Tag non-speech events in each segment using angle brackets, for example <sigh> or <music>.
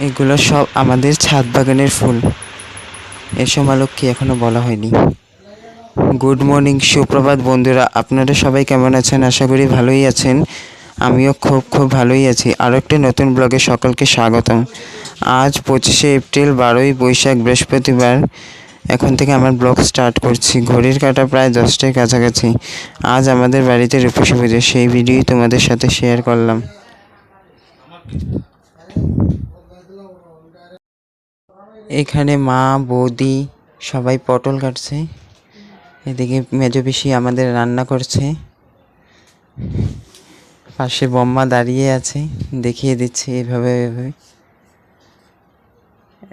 এগুলো সব আমাদের ছাদ বাগানের ফুল। এসো মা লক্ষ্মী এখনও বলা হয়নি। গুড মর্নিং, সুপ্রভাত বন্ধুরা। আপনারা সবাই কেমন আছেন? আশা করি ভালোই আছেন। আমিও খুব খুব ভালোই আছি। আরও একটি নতুন ব্লগে সকলকে স্বাগতম। আজ পঁচিশে এপ্রিল, বারোই বৈশাখ, বৃহস্পতিবার। এখন থেকে আমার ব্লগ স্টার্ট করছি। ঘড়ির কাটা প্রায় দশটার কাছাকাছি। আজ আমাদের বাড়িতে রূপসী পুজো। সেই ভিডিওই তোমাদের সাথে শেয়ার করলাম। এখানে মা, বৌদি সবাই পটল কাটছে। এদিকে মেজো পিসি আমাদের রান্না করছে। পাশে বম্মা দাঁড়িয়ে আছে, দেখিয়ে দিচ্ছে এভাবে এভাবে।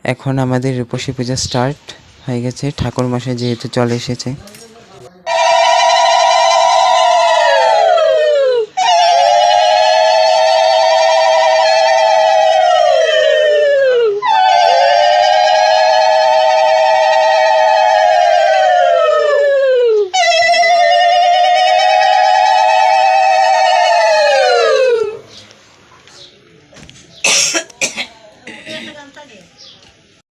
এখন আমাদের রূপসী পূজা স্টার্ট হয়ে গেছে। ঠাকুর মশাই যেহেতু চলে এসেছে।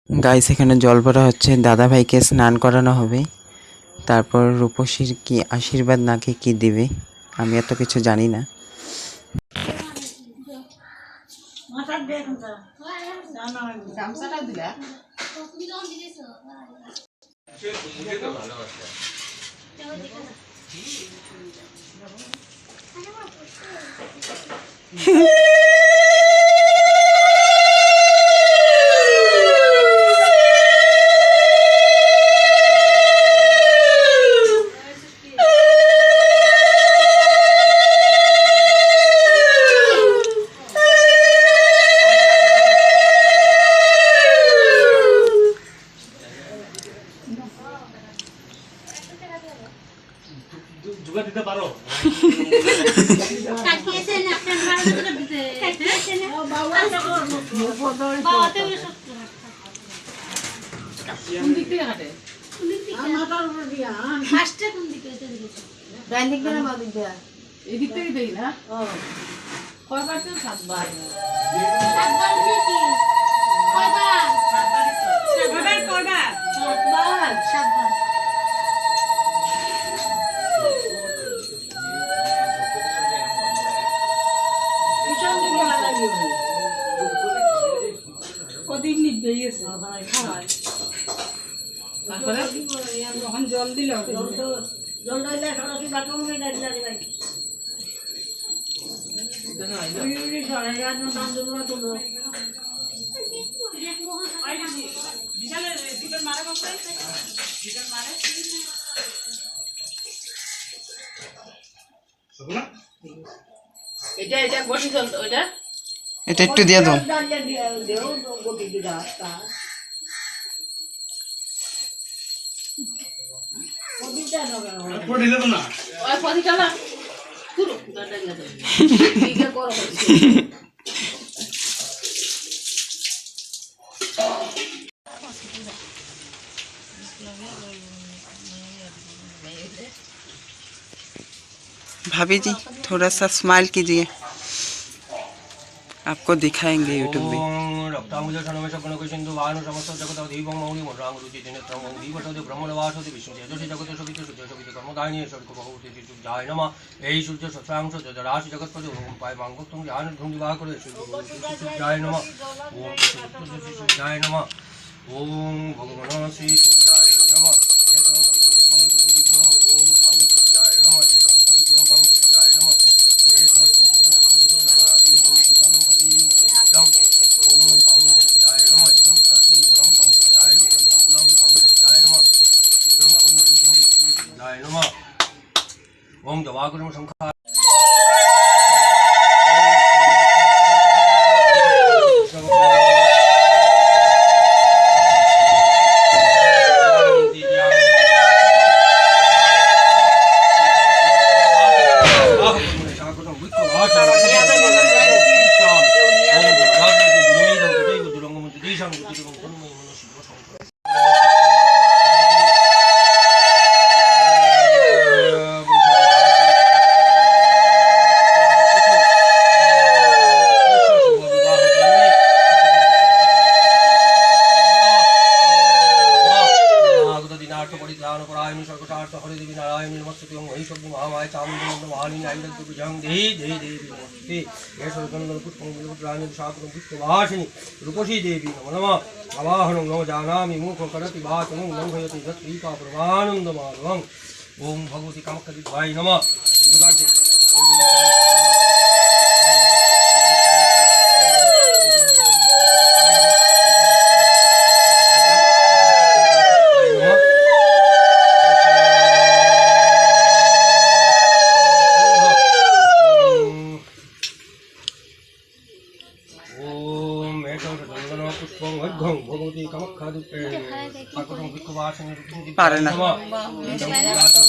গাইস এখানে জল ভরা হচ্ছে। দাদা ভাইকে স্নান করানো হবে। তারপর রূপসীর কি আশীর্বাদ, নাকি কি দিবে, আমি এত কিছু জানি না। <laughs> দিকে এটা দিকেছে এদিক থেকে দেখি না? কয়বার তো সাতবার? সাতবার এটা একটু দিয়ে দাও। না। <laughs> भाभी जी थोड़ा सा स्माइल कीजिए आपको दिखाएँगे यूट्यूब में ओम भगवान Shri with the heart of the nation. Oh, God, the glory of the day, the glory of the nation, the glory of the nation. Namaste ওম শব্দ মহামায় চামুন্ড মহালিনী আয়ুধ জং দেহি দেহি দেবী নমস্তে এসব চন্দন পুষ্পং বিলপুত্রাঞ্জলি শাকুরং পুষ্পভাসিনী রূপসী দেবী নম নম আবাহনং নম জানামি মুখ করতি বাচনং নম হয়তি প্রমানন্দ মাধবং ওম ভগবতী কামাখ্যাদিভাই নম দুর্গার্জে ওম মেঘং চন্দন পুষ্পং অর্ঘং ভগবতী কামাখ্যাদিতে ঠাকুরং বিক্ষবাসনে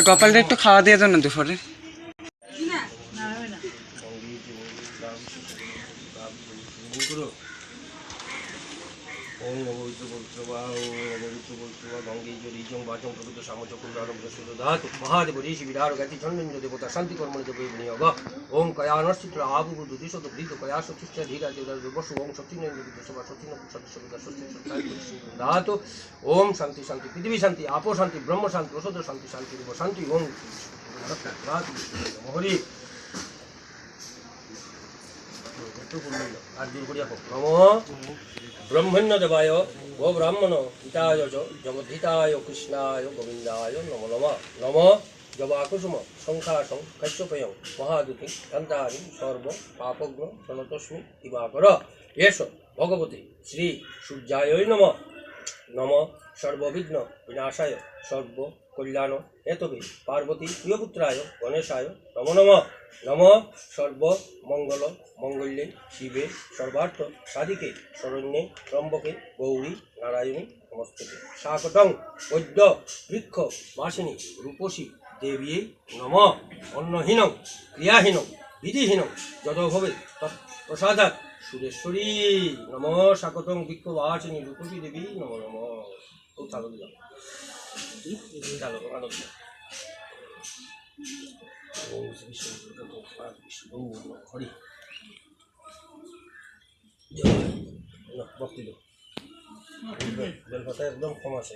আর গোপালটা একটু খাওয়া দিয়ে দাও না দুপুরে। ওম নবৈত্র পবিত্র বা ওম নবৈত্র পবিত্র বা গঙ্গে জরিজং বাচং প্রকৃত সামচকুল আরম্ভ সুদ ধাতু মহাদেব ঋষি বিরাট গাতি চন্দ্র দেবতা শান্তি কর্ম দেব বিনিয়োগ ওম কয়া নশ্চিত্র আবু বুদ্ধ দিশত বৃদ্ধ কয়া সচিষ্ঠ ধীরা দেবদার বসু ওম সচিন বিদ্য সভা সচিন সদস্য বিদ্যা সচিন ধাতু ওম শান্তি শান্তি পৃথিবী শান্তি আপো শান্তি ব্রহ্ম শান্তি ওষুধ শান্তি শান্তি দেব শান্তি ওম হরি করিয়া নম ব্রহ্মণ্য দেবায় ও ব্রাহ্মণ হিতায় চ জগদ্ধিতায় কৃষ্ণায় গোবিন্দায় নম নম। নম জবাকুসুম সংখ্যাসং কশ্যপয়ং মহাদুতি কান্তানি সর্ব পাপগ্ন প্রণতস্মি দিবাকর। এস ভগবতী শ্রী সূর্যায় নম। নম সর্ববিঘ্ন বিনাশায় সর্ব কল্যাণ হেতবে পার্বতী প্রিয়পুত্রায় গণেশায় নম নম। নম সর্ব মঙ্গল মঙ্গল্যে শিবে সর্বার্থ সাধিকে শরণ্যে ত্রম্বকে গৌরী নারায়ণী নমস্তে শাকটং বৈদ্য বৃক্ষ বাসিনী রূপসী দেবী নম। অন্নহীনং ক্রিয়াহীন বিধিহীনং যত ভবে তৎ প্রসাদাৎ সুরেশ্বরী নম শাকটং বৃক্ষ বাসিনী রূপসী দেবী নম নম। খুব চালু দিলাম। চালো আনন্দ হরি ভক্তি বেলপাতা একদম কম আছে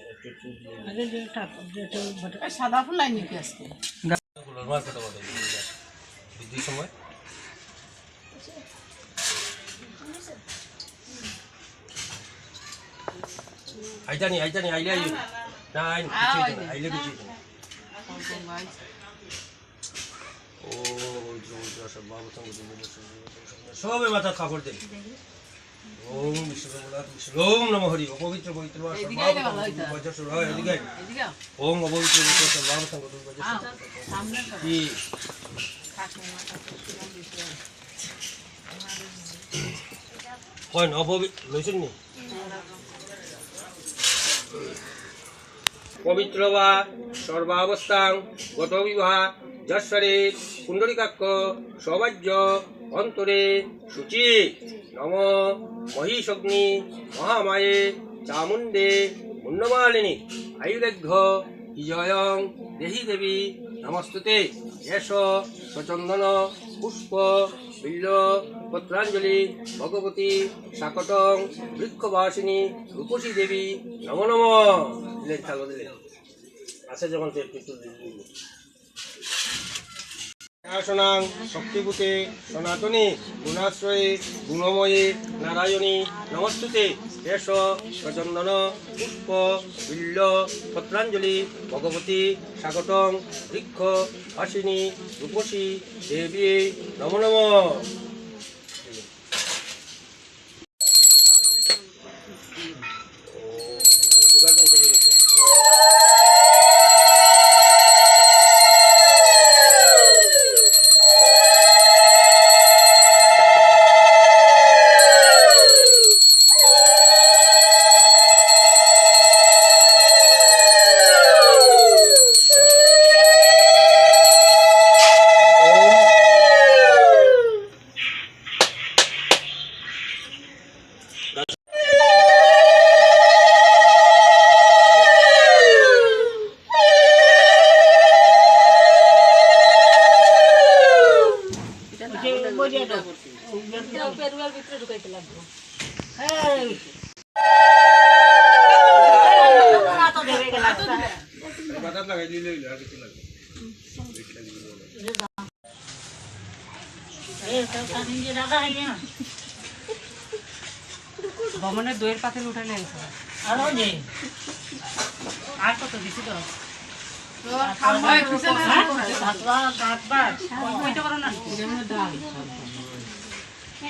সাদা ফুল লাইনি কি আজকে। ফুলের মাছ কথা বলে বৃদ্ধির সময়। আইতানি আইতানি আইলে আইলে না আইন আইলে কিছু ও সবে মাথা কাপড় দেন ওম বিশ্বকমলা ওম নম হরি। অপবিত্র পবিত্র ওম অপবিত্র কি? কয় নববি লৈছেন নি? পবিত্র বা সর্বাবস্থাং গত বিবাহ যশ্বরে কুণ্ডলিকাক্ষ সৌভাজ্য অন্তরে শুচি। নম মহিষগ্নি মহামায়ে চামুণ্ডে মুন্ডমালিনী। আয়ুর্ঘ্য বিজয়ং দেহি দেবী নমস্তুতে। এস সচন্দন পুষ্প বিল্ল, পত্রাঞ্জলি, ভগবতী শাকটং বৃক্ষবাসিনী, রূপসী দেবী, নম নম। দিলেন চালো দিলেন আছে যখন তো একটু একটু দিয়ে দিলেন। শাসনাং শক্তিভূতে সনাতনী, গুণাশ্রয়ে গুণময়ে, নারায়ণী, নমস্তুতে। এস সচন্দন পুষ্প বিল্ল পত্রাঞ্জলি ভগবতী স্বাগতম বৃক্ষ হাসিনী রূপসী দেবী নম নম। পেরুয়ার ভিতরে ঢুকাইতে লাগবে। ভ্রমণের দইয়ের পাতিল উঠে গেছে আর কত দিছি তো? ওইটা করো না।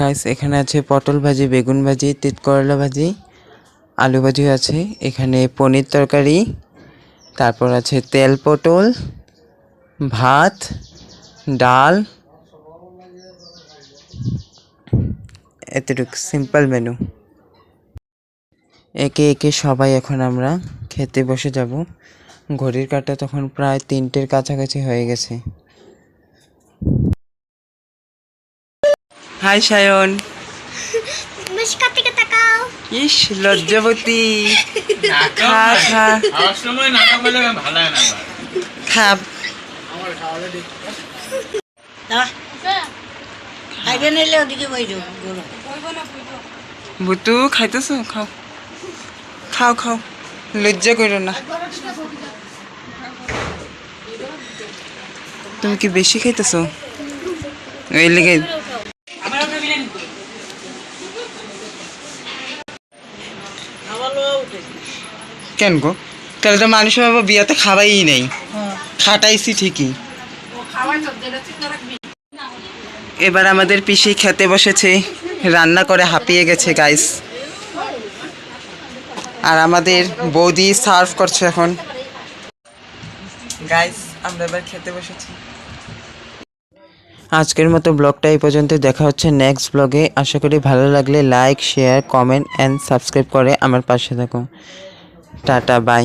গাইস এখানে আছে পটল ভাজি, বেগুন ভাজি তিত করলা ভাজি, আলু ভাজি আছে। এখানে পনির তরকারি, তারপর আছে তেল পটল, ভাত, ডাল। এতটুকু সিম্পল মেনু একে একে সবাই এখন আমরা খেতে বসে যাব। ঘড়ির কাঁটা তখন প্রায় তিনটের কাছাকাছি হয়ে গেছে। হাই সায়ন মুস্কার থেকে তাকাও ইস লজ্জাবতী খা খা সময় হলে ভালো না। খা খাইবে নিলে ওদিকে বইল ভুতু খাইতেছো খাও খাও খাও লজ্জা করো না তুমি কি বেশি খাইতেছো ওই লেগে কেন গো? তাহলে তো মানুষ বাবা বিয়াতে খাবাই নেই। খাটাইছি ঠিকই। এবার আমাদের পিসি খেতে বসেছে রান্না করে হাঁপিয়ে গেছে গাইস আর আমাদের বৌদি সার্ভ করছে এখন। গাইস আমরা এবার খেতে বসেছি। আজকের মতো ব্লগটা এই পর্যন্ত দেখা হচ্ছে নেক্সট ব্লগে আশা করি ভালো লাগলে like share comment and subscribe করে আমার পাশে থাকো। Tata bye.